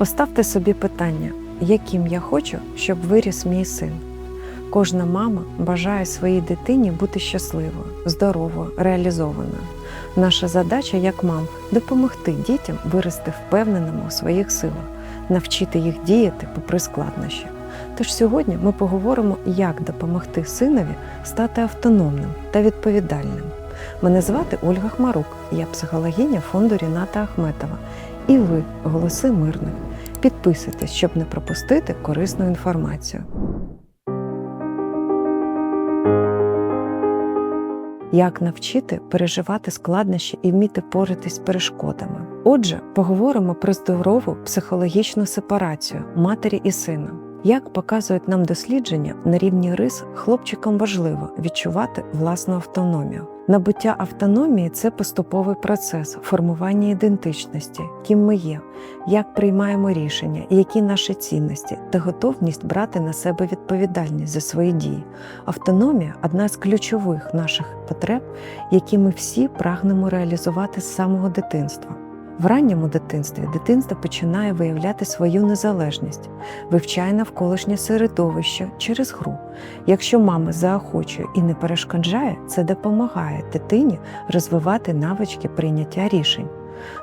Поставте собі питання, яким я хочу, щоб виріс мій син. Кожна мама бажає своїй дитині бути щасливою, здоровою, реалізованою. Наша задача як мам допомогти дітям вирости впевненими у своїх силах, навчити їх діяти попри складнощі. Тож сьогодні ми поговоримо, як допомогти синові стати автономним та відповідальним. Мене звати Ольга Хмарук, я психологиня фонду Ріната Ахметова. І ви голоси мирних. Підписуйтесь, щоб не пропустити корисну інформацію. Як навчити переживати складнощі і вміти поратись з перешкодами? Отже, поговоримо про здорову психологічну сепарацію матері і сина. Як показують нам дослідження, на рівні рис хлопчикам важливо відчувати власну автономію. Набуття автономії це поступовий процес формування ідентичності, ким ми є, як приймаємо рішення, які наші цінності та готовність брати на себе відповідальність за свої дії. Автономія одна з ключових наших потреб, які ми всі прагнемо реалізувати з самого дитинства. В ранньому дитинстві дитинство починає виявляти свою незалежність, вивчає навколишнє середовище через гру. Якщо мама заохочує і не перешкоджає, це допомагає дитині розвивати навички прийняття рішень.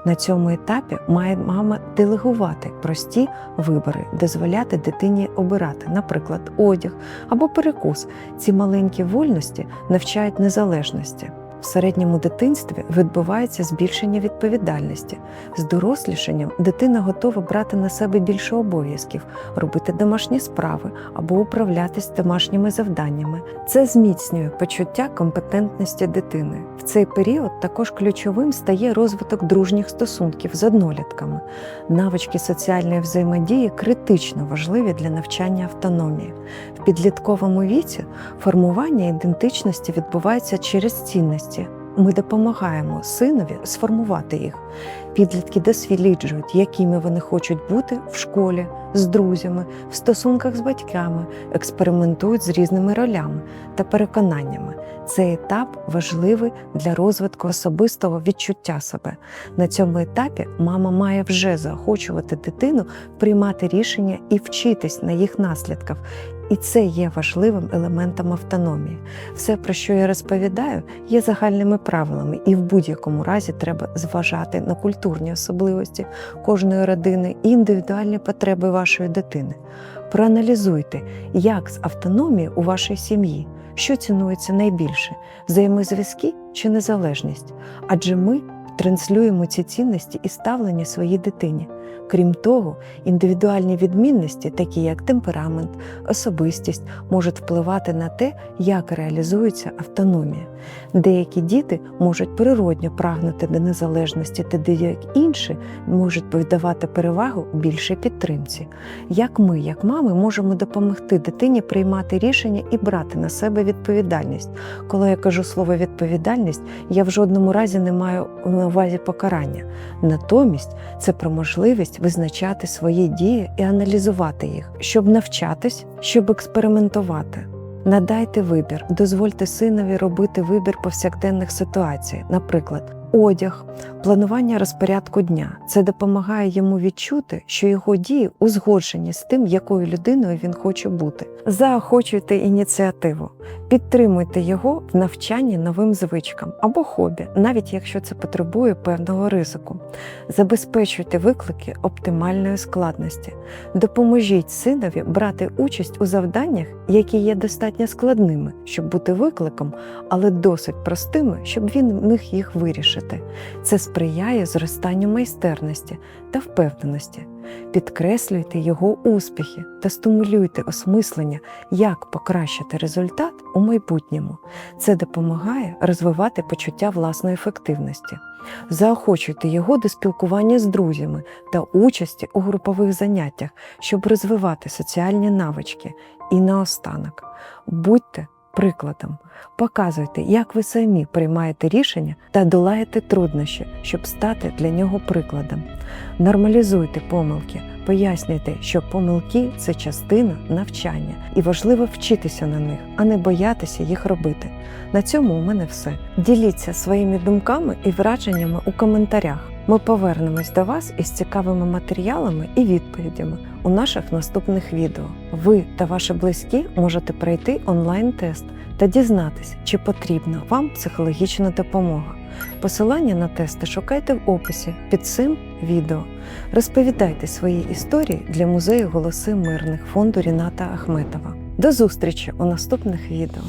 На цьому етапі має мама делегувати прості вибори, дозволяти дитині обирати, наприклад, одяг або перекус. Ці маленькі вольності навчають незалежності. Середньому дитинстві відбувається збільшення відповідальності. З дорослішанням дитина готова брати на себе більше обов'язків, робити домашні справи або управлятись домашніми завданнями. Це зміцнює почуття компетентності дитини. В цей період також ключовим стає розвиток дружніх стосунків з однолітками. Навички соціальної взаємодії критично важливі для навчання автономії. В підлітковому віці формування ідентичності відбувається через цінності. Ми допомагаємо синові сформувати їх. Підлітки досліджують, якими вони хочуть бути в школі, з друзями, в стосунках з батьками, експериментують з різними ролями та переконаннями. Цей етап важливий для розвитку особистого відчуття себе. На цьому етапі мама має вже заохочувати дитину приймати рішення і вчитись на їх наслідках. І це є важливим елементом автономії. Все, про що я розповідаю, є загальними правилами, і в будь-якому разі треба зважати на культурні особливості кожної родини і індивідуальні потреби вашої дитини. Проаналізуйте, як з автономії у вашій сім'ї, що цінується найбільше взаємозв'язки чи незалежність. Адже ми транслюємо ці цінності і ставлення своїй дитині. Крім того, індивідуальні відмінності, такі як темперамент, особистість, можуть впливати на те, як реалізується автономія. Деякі діти можуть природньо прагнути до незалежності, тоді як інші можуть віддавати перевагу більшій підтримці. Як ми, як мами, можемо допомогти дитині приймати рішення і брати на себе відповідальність. Коли я кажу слово відповідальність, я в жодному разі не маю на увазі покарання. Натомість це про можливість визначати свої дії і аналізувати їх, щоб навчатись, щоб експериментувати. Надайте вибір, дозвольте синові робити вибір повсякденних ситуацій, наприклад, одяг, планування розпорядку дня. Це допомагає йому відчути, що його дії узгоджені з тим, якою людиною він хоче бути. Заохочуйте ініціативу, підтримуйте його в навчанні новим звичкам або хобі, навіть якщо це потребує певного ризику. Забезпечуйте виклики оптимальної складності, допоможіть синові брати участь у завданнях, які є достатньо складними, щоб бути викликом, але досить простими, щоб він міг їх вирішити. Це сприяє зростанню майстерності та впевненості. Підкреслюйте його успіхи та стимулюйте осмислення, як покращити результат у майбутньому. Це допомагає розвивати почуття власної ефективності. Заохочуйте його до спілкування з друзями та участі у групових заняттях, щоб розвивати соціальні навички. І наостанок, будьте прикладом, показуйте, як ви самі приймаєте рішення та долаєте труднощі, щоб стати для нього прикладом. Нормалізуйте помилки, пояснюйте, що помилки це частина навчання, і важливо вчитися на них, а не боятися їх робити. На цьому у мене все. Діліться своїми думками і враженнями у коментарях. Ми повернемось до вас із цікавими матеріалами і відповідями у наших наступних відео. Ви та ваші близькі можете пройти онлайн-тест та дізнатися, чи потрібна вам психологічна допомога. Посилання на тести шукайте в описі під цим відео. Розповідайте свої історії для музею Голоси мирних фонду Ріната Ахметова. До зустрічі у наступних відео.